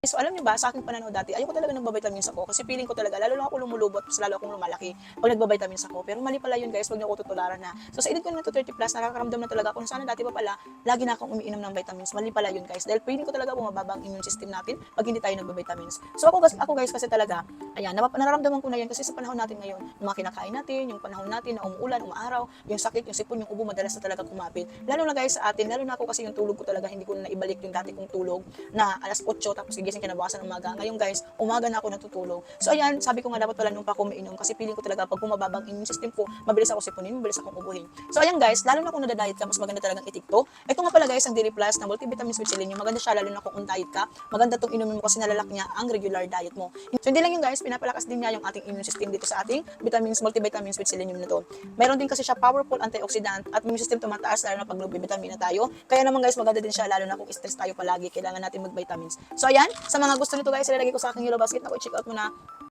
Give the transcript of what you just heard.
So alam niyo ba, sa aking pananaw dati, ayoko talaga nagbabitamins ako kasi feeling ko talaga, lalo lang ako lumulubot, mas lalo akong lumalaki pag nagbabitamins ako. Pero mali pala yun guys, wag niyo ako tutularan na. So sa edad ko naman to 30 plus, nakakaramdam na talaga ako na sana dati pa pala, lagi na akong umiinom ng vitamins. Mali pala yun guys. Dahil feeling ko talaga bumababa ang immune system natin pag hindi tayo nagbabitamins. So ako, ako guys kasi talaga, ayan, nararamdaman ko na yan kasi sa panahon natin ngayon, yung mga kinakain natin, yung panahon natin na umuulan, umaaraw, yung sakit, yung sipon, yung ubo, madalas na talaga kumapit. Lalo na guys sa atin, lalo na ako kasi yung tulog ko talaga, hindi ko na naibalik yung dati kong tulog na alas 8 tapos gigising kinabukasan umaga. Ngayon guys, umaga na ako natutulog. So ayan, sabi ko nga dapat pala nung pa ako kasi feeling ko talaga pag bumababa ang immune system ko, mabilis ako sipunin, mabilis akong ubuhin. So ayan guys, lalo na kung nadadiet ka, mas maganda talagang itik to. Ito nga pala guys, ang Dairy Plus na multivitamins with selenium. Maganda siya lalo na kung on diet ka. Maganda tong inumin mo kasi nalalak niya ang regular diet mo. So hindi lang yung guys, pinapalakas din niya yung ating immune system dito sa ating vitamins, multivitamins with selenium na to. Mayroon din kasi siya powerful antioxidant at immune system tumataas lalo na pag low vitamin na tayo. Kaya naman guys, maganda din siya lalo na kung stress tayo palagi, kailangan natin mag-vitamins. So ayan, sa mga gusto nito guys, ilalagay ko sa aking yellow basket. Ako, check out mo na